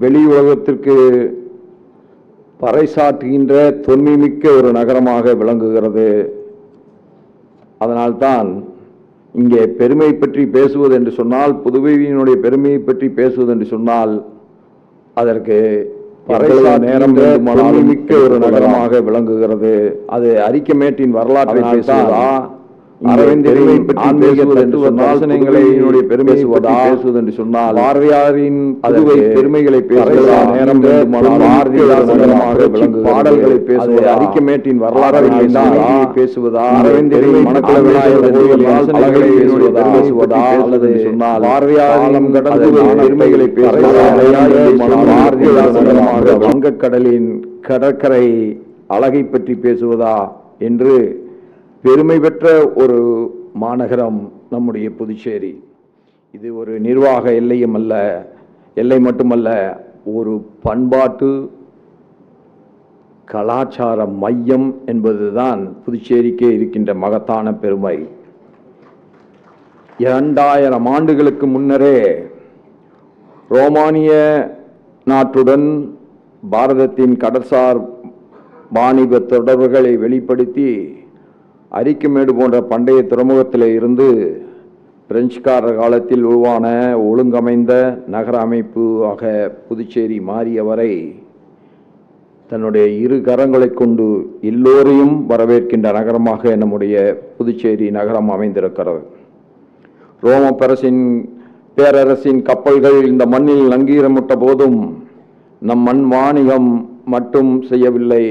வெளி உலகத்திற்கு பறைசாற்றுகின்ற தொன்மைமிக்க ஒரு நகரமாக விளங்குகிறது. அதனால்தான் இங்கே பெருமை பற்றி பேசுவது என்று சொன்னால் புதுவையினுடைய பெருமையை பற்றி பேசுவது என்று சொன்னால் அதற்கு நேரம் மிக்க ஒரு நகரமாக விளங்குகிறது. அது அரிக்கமேட்டின் வரலாற்றை பேசுவதா? தத்துவ தரிசனங்களினுடைய பெருமை பேசுவதா? என்று சொன்னால் பாரதியாரின் பெருமைகளை பேசுவதா? நேரம் பாடல்களை பேசுவது? பேசுவதா? அரவிந்தரின் மனக்கலவைகளை பேசுவதா? அல்லது சொன்னால் பாரதியாரம் கடந்து பெருமைகளை பேசுவதா? பாரதியாரமாக வங்கக்கடலின் கடற்கரை அழகை பற்றி பேசுவதா? என்று பெருமை பெற்ற ஒரு மாநகரம் நம்முடைய புதுச்சேரி. இது ஒரு நிர்வாக எல்லையும் அல்ல எல்லை மட்டுமல்ல ஒரு பண்பாட்டு கலாச்சார மையம் என்பதுதான் புதுச்சேரிக்கே இருக்கின்ற மகத்தான பெருமை. இரண்டாயிரம் ஆண்டுகளுக்கு முன்னரே ரோமானிய நாட்டுடன் பாரதத்தின் கடற்சார் வாணிப தொடர்புகளை வெளிப்படுத்தி அரிக்குமேடு போன்ற பண்டைய துறைமுகத்தில் இருந்து பிரெஞ்சுக்காரர் காலத்தில் உருவான ஒழுங்கமைந்த நகர அமைப்பு ஆக புதுச்சேரி மாறிய வரை தன்னுடைய இரு கரங்களை கொண்டு எல்லோரையும் வரவேற்கின்ற நகரமாக நம்முடைய புதுச்சேரி நகரம் அமைந்திருக்கிறது. ரோம பரசின் பேரரசின் கப்பல்கள் இந்த மண்ணில் நங்கீரமிட்ட போதும் நம் மண் வாணிகம் மட்டும் செய்யவில்லை.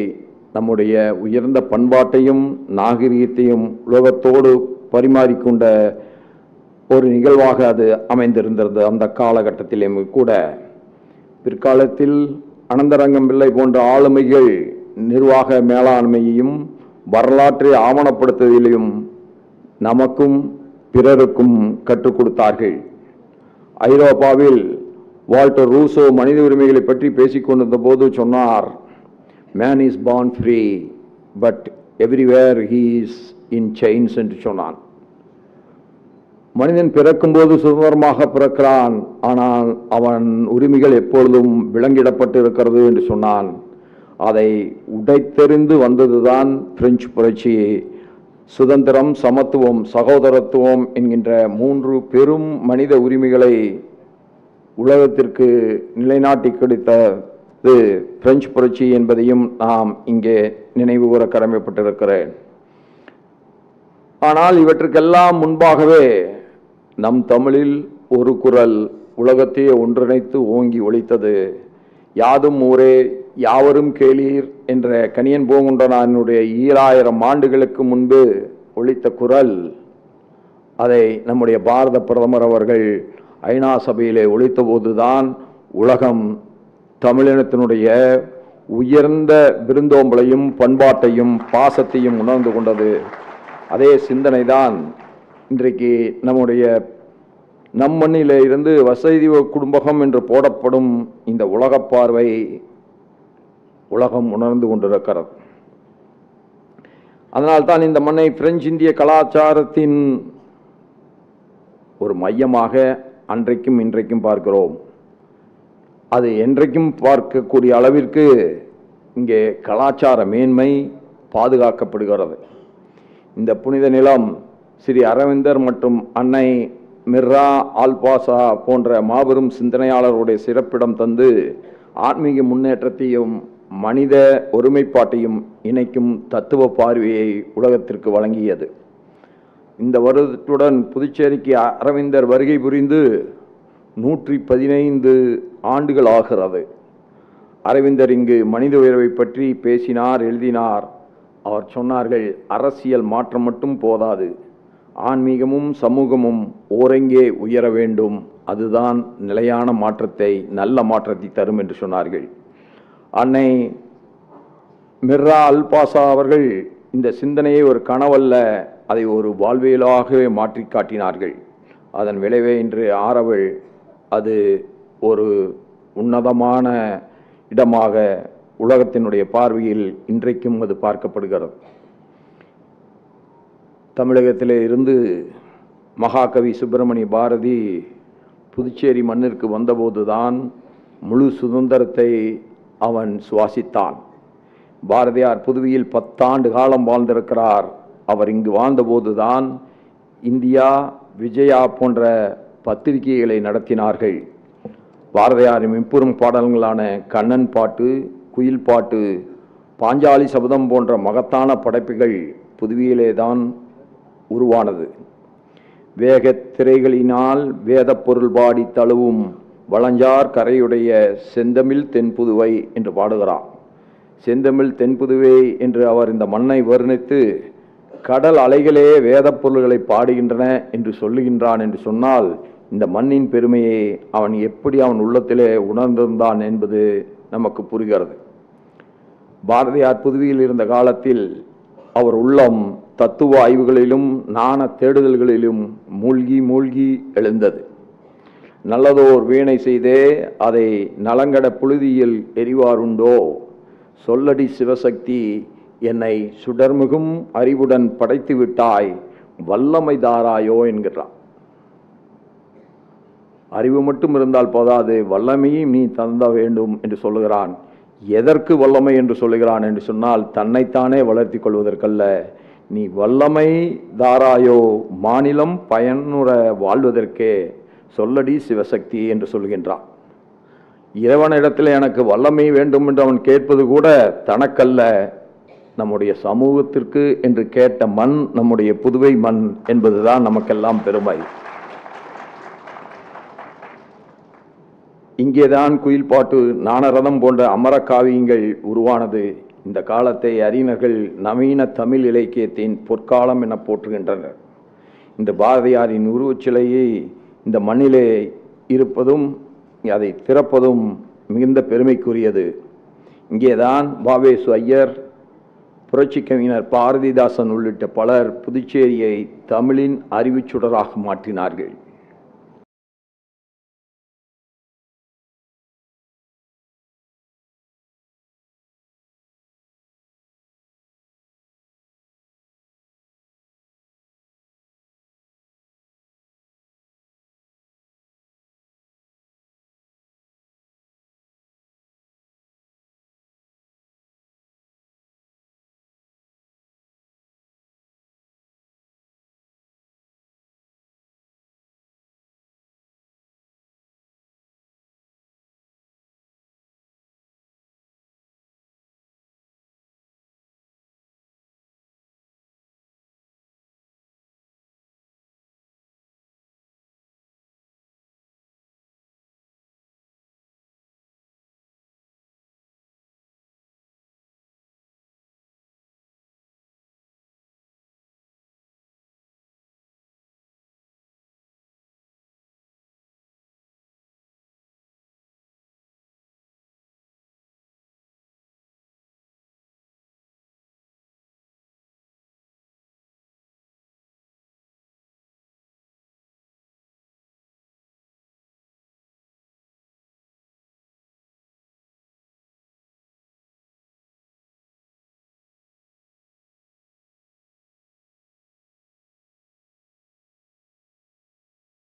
நம்முடைய உயர்ந்த பண்பாட்டையும் நாகரிகத்தையும் உலகத்தோடு பரிமாறிக்கொண்ட ஒரு நிகழ்வாக அது அமைந்திருந்தது அந்த காலகட்டத்திலே. கூட பிற்காலத்தில் அனந்தரங்கம் பிள்ளை போன்ற ஆளுமைகள் நிர்வாக மேலாண்மையையும் வரலாற்றை ஆவணப்படுத்துவதிலும் நமக்கும் பிறருக்கும் கற்றுக் கொடுத்தார்கள். ஐரோப்பாவில் வால்டர் ரூசோ மனித உரிமைகளை பற்றி பேசிக் கொண்டிருந்த போது சொன்னார் man is born free but everywhere he is in chains என்று சொன்னான். மனிதன் பிறக்கும்போது சுதந்திரமாக பிறக்கிறான் ஆனால் அவன் உரிமைகள் எப்பொழுதும் விலங்கிடப்பட்டு இருக்கிறது என்று சொன்னான். அதை உடைத்தெறிந்து வந்ததுதான் பிரெஞ்சு புரட்சி. சுதந்திரம் சமத்துவம் சகோதரத்துவம் என்கின்ற மூன்று பெரும் மனித உரிமைகளை உலகத்திற்கு நிலைநாட்டி இது பிரெஞ்சு புரட்சி என்பதையும் நாம் இங்கே நினைவு கூற கடமைப்பட்டிருக்கிறேன். ஆனால் இவற்றுக்கெல்லாம் முன்பாகவே நம் தமிழில் ஒரு குரல் உலகத்தையே ஒன்றிணைத்து ஓங்கி ஒழித்தது யாதும் ஊரே யாவரும் கேளீர் என்ற கனியன் பூங்குன்றனானுடைய ஈராயிரம் ஆண்டுகளுக்கு முன்பு ஒழித்த குரல் அதை நம்முடைய பாரத பிரதமர் அவர்கள் ஐநா சபையிலே ஒழித்தபோதுதான் உலகம் தமிழினத்தினுடைய உயர்ந்த விருந்தோம்பலையும் பண்பாட்டையும் பாசத்தையும் உணர்ந்து கொண்டது. அதே சிந்தனை தான் இன்றைக்கு நம்முடைய நம் மண்ணில இருந்து வசதி குடும்பகம் என்று போடப்படும் இந்த உலகப் பார்வை உலகம் உணர்ந்து கொண்டிருக்கிறது. அதனால்தான் இந்த மண்ணை பிரெஞ்சு இந்திய கலாச்சாரத்தின் ஒரு மையமாக அன்றைக்கும் இன்றைக்கும் பார்க்கிறோம். அது என்றைக்கும் பார்க்கக்கூடிய அளவிற்கு இங்கே கலாச்சார மேன்மை பாதுகாக்கப்படுகிறது. இந்த புனித நிலம் ஸ்ரீ அரவிந்தர் மற்றும் அன்னை மிர்ரா ஆல்பாசா போன்ற மாபெரும் சிந்தனையாளருடைய சிறப்பிடம் தந்து ஆன்மீக முன்னேற்றத்தையும் மனித ஒருமைப்பாட்டையும் இணைக்கும் தத்துவ பார்வையை உலகத்திற்கு வழங்கியது. இந்த வருடத்துடன் புதுச்சேரிக்கு அரவிந்தர் வருகை புரிந்து நூற்றி பதினைந்து ஆண்டுகள் ஆகிறது அரவிந்தர் இங்கு மனித உயர்வை பற்றி பேசினார் எழுதினார். அவர் சொன்னார்கள் அரசியல் மாற்றம் மட்டும் போதாது. ஆன்மீகமும் சமூகமும் ஓரெங்கே உயர வேண்டும். அதுதான் நிலையான மாற்றத்தை நல்ல மாற்றத்தை தரும் என்று சொன்னார்கள். அன்னை மிர்ரா அல்பாசா அவர்கள் இந்த சிந்தனையை ஒரு கனவல்ல அதை ஒரு வாழ்வியலாகவே மாற்றி காட்டினார்கள். அதன் விளைவே இன்று ஆரவள் அது ஒரு உன்னதமான இடமாக உலகத்தினுடைய பார்வையில் இன்றைக்கும் அது பார்க்கப்படுகிறது. தமிழகத்திலே இருந்து மகாகவி சுப்பிரமணிய பாரதி புதுச்சேரி மண்ணிற்கு வந்தபோதுதான் முழு சுதந்திரத்தை அவன் சுவாசித்தான். பாரதியார் புதுவையில் பத்தாண்டு காலம் வாழ்ந்திருக்கிறார். அவர் இங்கு வாழ்ந்தபோதுதான் இந்தியா விஜயா போன்ற பத்திரிகைகளை நடத்தினார்கள். பாரதியாரின் மின்புறும் பாடல்களான கண்ணன் பாட்டு குயில் பாட்டு பாஞ்சாலி சபதம் போன்ற மகத்தான படைப்புகள் புதுவியிலே தான் உருவானது. வேக திரைகளினால் வேதப் பொருள் பாடி தழுவும் வளஞ்சார் கரையுடைய செந்தமிழ் தென்புதுவை என்று பாடுகிறார். செந்தமிழ் தென்புதுவை என்று அவர் இந்த மண்ணை வர்ணித்து கடல் அலைகளே வேதப் பொருள்களை பாடுகின்றன என்று சொல்லுகின்றான் என்று சொன்னால் இந்த மண்ணின் பெருமையை அவன் எப்படி அவன் உள்ளத்திலே உணர்ந்திருந்தான் என்பது நமக்கு புரிகிறது. பாரதியார் புதுவியில் இருந்த காலத்தில் அவர் உள்ளம் தத்துவ ஆய்வுகளிலும் நாண தேடுதல்களிலும் மூழ்கி மூழ்கி எழுந்தது. நல்லதோர் வீணை செய்தே அதை நலங்கட புழுதியில் எரிவாருண்டோ சொல்லடி சிவசக்தி என்னை சுடர்மிகும் அறிவுடன் படைத்து விட்டாய் வல்லமை தாராயோ என்கிறான். அறிவு மட்டும் இருந்தால் போதாது வல்லமையும் நீ தந்த வேண்டும் என்று சொல்லுகிறான். எதற்கு வல்லமை என்று சொல்லுகிறான் என்று சொன்னால் தன்னைத்தானே வளர்த்தி கொள்வதற்கல்ல. நீ வல்லமை தாராயோ மாநிலம் பயனுற வாழ்வதற்கே சொல்லடி சிவசக்தி என்று சொல்கின்றான். இறைவனிடத்தில் எனக்கு வல்லமை வேண்டும் என்று அவன் கேட்பது கூட தனக்கல்ல. நம்முடைய சமூகத்திற்கு என்று கேட்ட மண் நம்முடைய புதுவை மண் என்பதுதான் நமக்கெல்லாம் பெருமை. இங்கேதான் குயில் பாட்டு நாணரதம் போன்ற அமர காவியங்கள் உருவானது. இந்த காலத்தை அறிஞர்கள் நவீன தமிழ் இலக்கியத்தின் பொற்காலம் என போற்றுகின்றனர். இந்த பாரதியாரின் உருவச்சிலையை இந்த மண்ணிலே இருப்பதும் அதை திறப்பதும் மிகுந்த பெருமைக்குரியது. இங்கேதான் பாவேசு ஐயர் புரட்சி கவிஞர் பாரதிதாசன் உள்ளிட்ட பலர் புதுச்சேரியை தமிழின் அறிவுச்சுடராக மாற்றினார்கள்.